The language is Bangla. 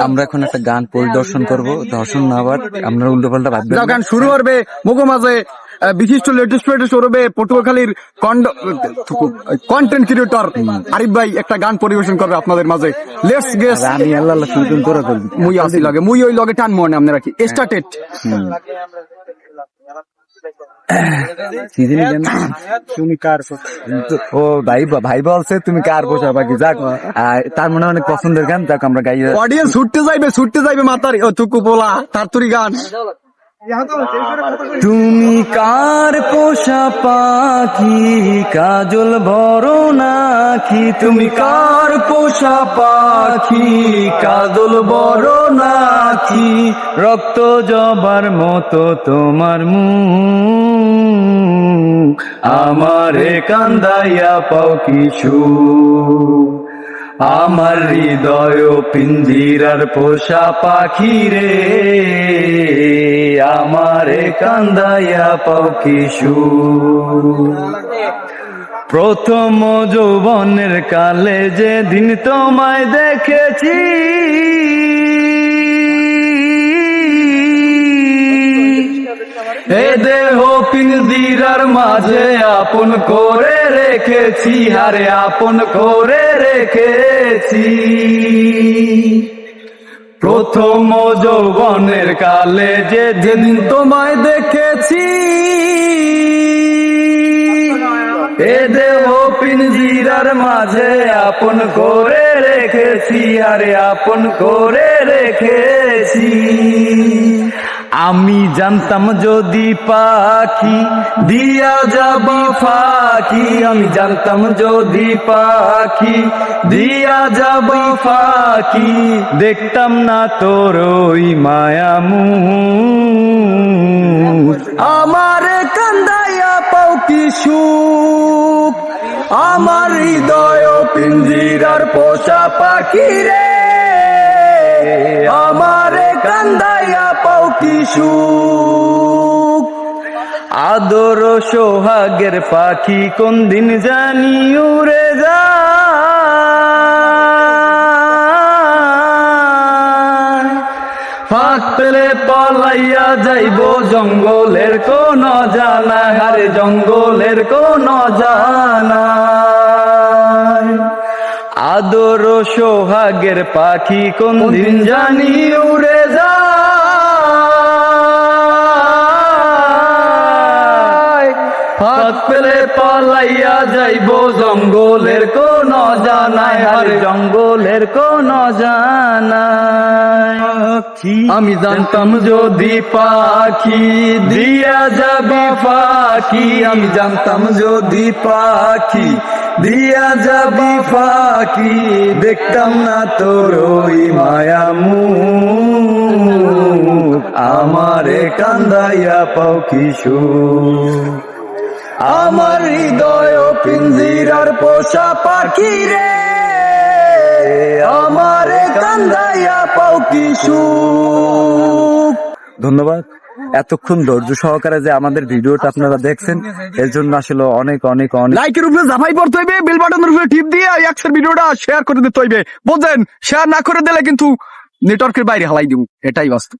আমরা এখন একটা গান পরিদর্শন করব দর্শন না আবার আমরা উল্টো পাল্টা ভাববেন গান শুরু করবে মুখো মাঝে বিশিষ্ট লেটেস্ট লেটেস্ট করবে পটুয়াখালীর কন্টেন্ট ক্রিয়েটর আরিফ ভাই একটা গান পরিবেশন করবে আপনাদের মাঝে। লেটস গেস আমি আল্লাহ আল্লাহ করে মুই আসি লাগে মুই ওই লগে টান মনে আপনারা কি? স্টার্টেড দেন তুমি কার ও ভাই ভাই বলছে, তুমি কার পোষা বাকি যাক তার মনে অনেক পছন্দের গান দেখ আমরা গাই অডিয়েন্স ছুটতে যাইবে ছুটতে যাইবে মাতারি। তুকু বলা তার তুরি গান। তুমি কার পোষা পাখি? কাজল বড় নাকি? তুমি কার পোষা পাখি? কাজল বড় নাকি? রক্ত জবার মতো তোমার মুখ। আমারে কান্দাইয়া পাও কিছু। আমার হৃদয় পিঞ্জিরার পোষা পাখি রে। আমারে কান্দাইয়া পাও কিশু প্রথম যৌবনের কালে যে দিন তোমায় দেখেছি, এ দেহ পিঞ্জিরার মাঝে আপন করে রেখেছি আরে আপন করে রেখেছি। প্রথম যৌবনের কালে যে যেদিন তোমায় দেখেছি। এ দেহ পিনজিরার মাঝে আপন করে রেখেছি, আরে আপন করে রেখেছি। আমি জানতাম যদি পাখি দিয়া যাব ফাঁকি। আমি জানতাম যদি পাখি দিয়া যাব ফাঁকি। দেখতাম না তোর ওই মায়ামু আমার কান্দাইয়া পাও সুখ? আমার হৃদয় পিঞ্জিরার পোষা পাখি রে। আমার কান্দাইয়া পাও কি সুখ। আদর সোহাগের পাখি কোন দিন জানি উড়ে যায় ফাঁক পেলে পলাইয়া যাইব জঙ্গলের কোন জানা হারে জঙ্গলের কোন জানা আদর সোহাগের পাখি কোন দিন জানি উড়ে যায় ফাঁক পেলে পালাইয়া যাইব জঙ্গলের কোন জানায় আর জঙ্গলের কোন জানায় আমি জানতাম যদি পাখি দিয়া যাবি পাখি। আমি জানতাম যদি পাখি দিয়া যাবি পাখি। দেখতাম না তোর ওই মায়ামু আমারে কান্দাইয়া পাও কিশোর আমার হৃদয় পিঞ্জিরার পোষা পাখি রে। আমারে কান্দাইয়া পাও কিছু ধন্যবাদ। এতক্ষণ ধৈর্য সহকারে যে আমাদের ভিডিওটা আপনারা দেখছেন এর জন্য আসলে অনেক অনেক অনেক লাইকের উপরে জাফাই পড়তে হইবে বেল বাটনের উপরে টিপ দিয়ে একশের ভিডিওটা শেয়ার করে দিতে হইবে। বুঝছেন? শেয়ার না করে দিলে কিন্তু নেটওয়ার্কের বাইরে হালাই দিব এটাই বাস্তব।